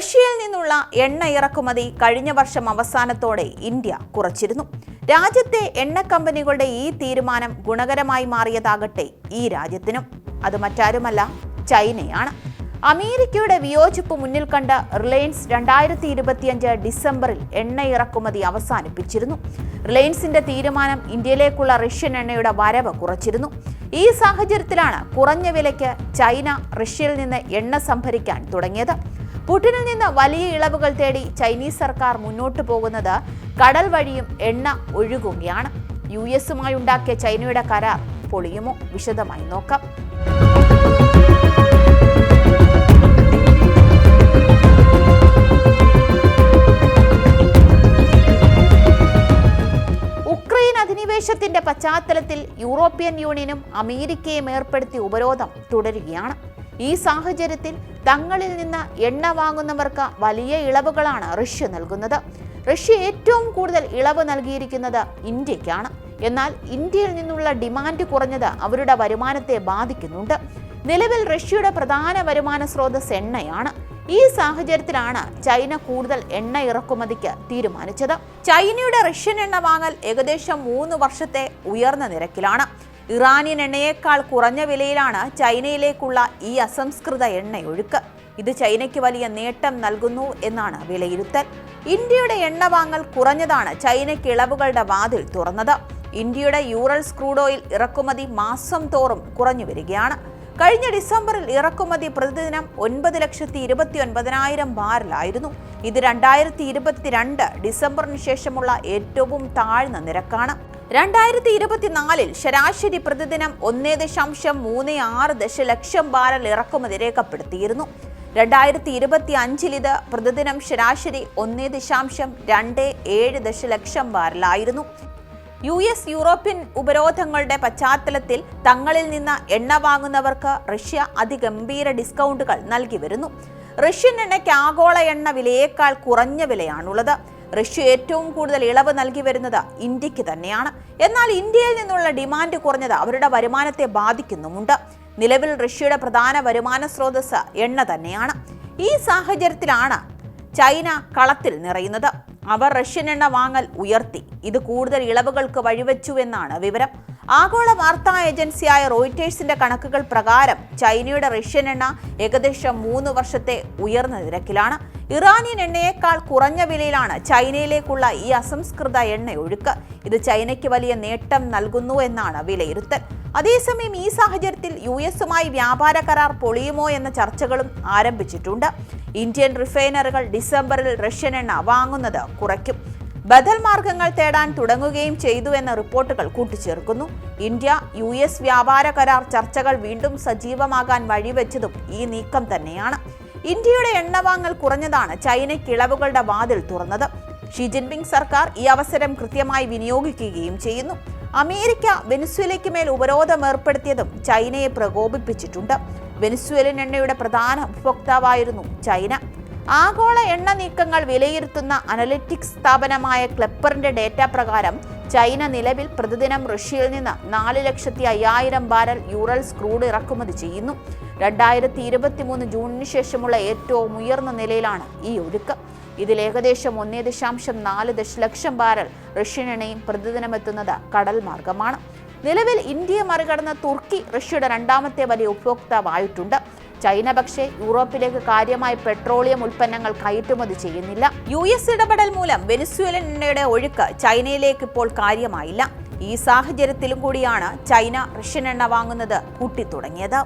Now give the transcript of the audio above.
റഷ്യയിൽ നിന്നുള്ള എണ്ണ ഇറക്കുമതി കഴിഞ്ഞ വർഷം അവസാനത്തോടെ ഇന്ത്യ കുറച്ചിരുന്നു. രാജ്യത്തെ എണ്ണ കമ്പനികളുടെ ഈ തീരുമാനം ഗുണകരമായി മാറിയതാകട്ടെ ഈ രാജ്യത്തിനും. അത് മറ്റാരുമല്ല ചൈനയാണ്. അമേരിക്കയുടെ വിയോജിപ്പ് മുന്നിൽ കണ്ട റിലയൻസ് രണ്ടായിരത്തി ഇരുപത്തിയഞ്ച് ഡിസംബറിൽ എണ്ണ ഇറക്കുമതി അവസാനിപ്പിച്ചിരുന്നു. റിലയൻസിന്റെ തീരുമാനം ഇന്ത്യയിലേക്കുള്ള റഷ്യൻ എണ്ണയുടെ വരവ് കുറച്ചിരുന്നു. ഈ സാഹചര്യത്തിലാണ് കുറഞ്ഞ വിലയ്ക്ക് ചൈന റഷ്യയിൽ നിന്ന് എണ്ണ സംഭരിക്കാൻ തുടങ്ങിയത്. പുടിനിൽ നിന്ന് വലിയ ഇളവുകൾ തേടി ചൈനീസ് സർക്കാർ മുന്നോട്ടു പോകുന്നത് കടൽ വഴിയും എണ്ണ ഒഴുകുകയാണ്. യു എസുമായി ഉണ്ടാക്കിയ ചൈനയുടെ കരാർ പൊളിയുമോ? വിശദമായി നോക്കാം. അധിനിവേശത്തിന്റെ പശ്ചാത്തലത്തിൽ യൂറോപ്യൻ യൂണിയനും അമേരിക്കയും ഏർപ്പെടുത്തിയ ഉപരോധം തുടരുകയാണ്. ഈ സാഹചര്യത്തിൽ തങ്ങളിൽ നിന്ന് എണ്ണ വാങ്ങുന്നവർക്ക് വലിയ ഇളവുകളാണ് റഷ്യ നൽകുന്നത്. റഷ്യ ഏറ്റവും കൂടുതൽ ഇളവ് നൽകിയിരിക്കുന്നത് ഇന്ത്യക്കാണ്. എന്നാൽ ഇന്ത്യയിൽ നിന്നുള്ള ഡിമാൻഡ് കുറഞ്ഞത് അവരുടെ വരുമാനത്തെ ബാധിക്കുന്നുണ്ട്. നിലവിൽ റഷ്യയുടെ പ്രധാന വരുമാന സ്രോതസ് എണ്ണയാണ്. ഈ സാഹചര്യത്തിലാണ് ചൈന കൂടുതൽ എണ്ണ ഇറക്കുമതിക്ക് തീരുമാനിച്ചത്. ചൈനയുടെ റഷ്യൻ എണ്ണ വാങ്ങൽ ഏകദേശം മൂന്ന് വർഷത്തെ ഉയർന്ന നിരക്കിലാണ്. ഇറാനിയൻ എണ്ണയേക്കാൾ കുറഞ്ഞ വിലയിലാണ് ചൈനയിലേക്കുള്ള ഈ അസംസ്കൃത എണ്ണയൊഴുക്ക്. ഇത് ചൈനയ്ക്ക് വലിയ നേട്ടം നൽകുന്നു എന്നാണ് വിലയിരുത്തൽ. ഇന്ത്യയുടെ എണ്ണ വാങ്ങൽ കുറഞ്ഞതാണ് ചൈനയ്ക്ക് ഇളവുകളുടെ വാതിൽ തുറന്നത്. ഇന്ത്യയുടെ യൂറൽസ് ക്രൂഡ് ഓയിൽ ഇറക്കുമതി മാസം തോറും കുറഞ്ഞു വരികയാണ്. കഴിഞ്ഞ ഡിസംബറിൽ ഇറക്കുമതി പ്രതിദിനം ഒൻപത് ലക്ഷത്തി ഇരുപത്തി ഒൻപതിനായിരം ബാരലായിരുന്നു ഇത് രണ്ടായിരത്തി ഇരുപത്തിരണ്ട് ഡിസംബറിന് ശേഷമുള്ള ഏറ്റവും താഴ്ന്ന നിരക്കാണ്. രണ്ടായിരത്തി ഇരുപത്തിനാലിൽ ശരാശരി പ്രതിദിനം ഒന്നേ ദശാംശം മൂന്ന് ആറ് ദശലക്ഷം ബാരൽ ഇറക്കുമതി രേഖപ്പെടുത്തിയിരുന്നു. രണ്ടായിരത്തി ഇരുപത്തി അഞ്ചിൽ ഇത് പ്രതിദിനം ശരാശരി ഒന്നേ ദശാംശം രണ്ട് ഏഴ് ദശലക്ഷം ബാരലായിരുന്നു. യു എസ് യൂറോപ്യൻ ഉപരോധങ്ങളുടെ പശ്ചാത്തലത്തിൽ തങ്ങളിൽ നിന്ന് എണ്ണ വാങ്ങുന്നവർക്ക് റഷ്യ അതിഗംഭീര ഡിസ്കൗണ്ടുകൾ നൽകി വരുന്നു. റഷ്യൻ എണ്ണയ്ക്ക് ആഗോള എണ്ണ വിലയേക്കാൾ കുറഞ്ഞ വിലയാണുള്ളത്. റഷ്യ ഏറ്റവും കൂടുതൽ ഇളവ് നൽകി വരുന്നത് ഇന്ത്യയ്ക്ക് തന്നെയാണ്. എന്നാൽ ഇന്ത്യയിൽ നിന്നുള്ള ഡിമാൻഡ് കുറഞ്ഞത് അവരുടെ വരുമാനത്തെ ബാധിക്കുന്നുമുണ്ട്. നിലവിൽ റഷ്യയുടെ പ്രധാന വരുമാന സ്രോതസ് എണ്ണ തന്നെയാണ്. ഈ സാഹചര്യത്തിലാണ് ചൈന കളത്തിൽ നിറയുന്നത്. അവർ റഷ്യൻ എണ്ണ വാങ്ങൽ ഉയർത്തി. ഇത് കൂടുതൽ ഇളവുകൾക്ക് വഴിവെച്ചു എന്നാണ് വിവരം. ആഗോള വാർത്താ ഏജൻസിയായ റോയിറ്റേഴ്സിന്റെ കണക്കുകൾ പ്രകാരം ചൈനയുടെ റഷ്യൻ എണ്ണ ഏകദേശം മൂന്ന് വർഷത്തെ ഉയർന്ന നിരക്കിലാണ്. ഇറാനിയൻ എണ്ണയേക്കാൾ കുറഞ്ഞ വിലയിലാണ് ചൈനയിലേക്കുള്ള ഈ അസംസ്കൃത എണ്ണ ഒഴുക്ക്. ഇത് ചൈനയ്ക്ക് വലിയ നേട്ടം നൽകുന്നു എന്നാണ് വിലയിരുത്തൽ. അതേസമയം ഈ സാഹചര്യത്തിൽ യു എസുമായി വ്യാപാര കരാർ പൊളിയുമോ എന്ന ചർച്ചകളും ആരംഭിച്ചിട്ടുണ്ട്. ഇന്ത്യൻ റിഫൈനറുകൾ ഡിസംബറിൽ റഷ്യൻ എണ്ണ വാങ്ങുന്നത് കുറയ്ക്കും. ബദൽ മാർഗങ്ങൾ തേടാൻ തുടങ്ങുകയും ചെയ്തു എന്ന റിപ്പോർട്ടുകൾ കൂട്ടിച്ചേർക്കുന്നു. ഇന്ത്യ യു എസ് വ്യാപാര കരാർ ചർച്ചകൾ വീണ്ടും സജീവമാകാൻ വഴിവെച്ചതും ഈ നീക്കം തന്നെയാണ്. ഇന്ത്യയുടെ എണ്ണവാങ്ങൽ കുറഞ്ഞതാണ് ചൈനയ്ക്ക് ഇളവുകളുടെ വാതിൽ തുറന്നത്. ഷി ജിൻപിങ് സർക്കാർ ഈ അവസരം കൃത്യമായി വിനിയോഗിക്കുകയും ചെയ്യുന്നു. അമേരിക്ക വെനിസ്വേലയ്ക്ക് മേൽ ഉപരോധം ഏർപ്പെടുത്തിയതും ചൈനയെ പ്രകോപിപ്പിച്ചിട്ടുണ്ട്. വെനിസ്വേലൻ എണ്ണയുടെ പ്രധാന ഉപഭോക്താവായിരുന്നു ചൈന. ആഗോള എണ്ണ നീക്കങ്ങൾ വിലയിരുത്തുന്ന അനലിറ്റിക്സ് സ്ഥാപനമായ ക്ലെപ്പറിന്റെ ഡേറ്റ പ്രകാരം ചൈന നിലവിൽ പ്രതിദിനം റഷ്യയിൽ നിന്ന് നാല് ലക്ഷത്തി അയ്യായിരം ബാരൽ യൂറൽസ് ക്രൂഡ് ഇറക്കുമതി ചെയ്യുന്നു. രണ്ടായിരത്തി ഇരുപത്തി മൂന്ന് ജൂണിന് ശേഷമുള്ള ഏറ്റവും ഉയർന്ന നിലയിലാണ് ഈ ഒഴുക്ക് ഇതിൽ ഏകദേശം ഒന്നേ ദശാംശം നാല് ദശലക്ഷം ബാരൽ റഷ്യൻ എണ്ണയും പ്രതിദിനമെത്തുന്നത് കടൽ മാർഗമാണ്. നിലവിൽ ഇന്ത്യയെ മറികടന്ന തുർക്കി റഷ്യയുടെ രണ്ടാമത്തെ വലിയ ഉപഭോക്താവായിട്ടുണ്ട്. ചൈന പക്ഷേ യൂറോപ്പിലേക്ക് കാര്യമായി പെട്രോളിയം ഉൽപ്പന്നങ്ങൾ കയറ്റുമതി ചെയ്യുന്നില്ല. യു എസ് ഇടപെടൽ മൂലം വെനിസ്വേലൻ എണ്ണയുടെ ഒഴുക്ക് ചൈനയിലേക്ക് ഇപ്പോൾ കാര്യമായില്ല. ഈ സാഹചര്യത്തിലും കൂടിയാണ് ചൈന റഷ്യൻ എണ്ണ വാങ്ങുന്നത് കൂട്ടിത്തുടങ്ങിയത്.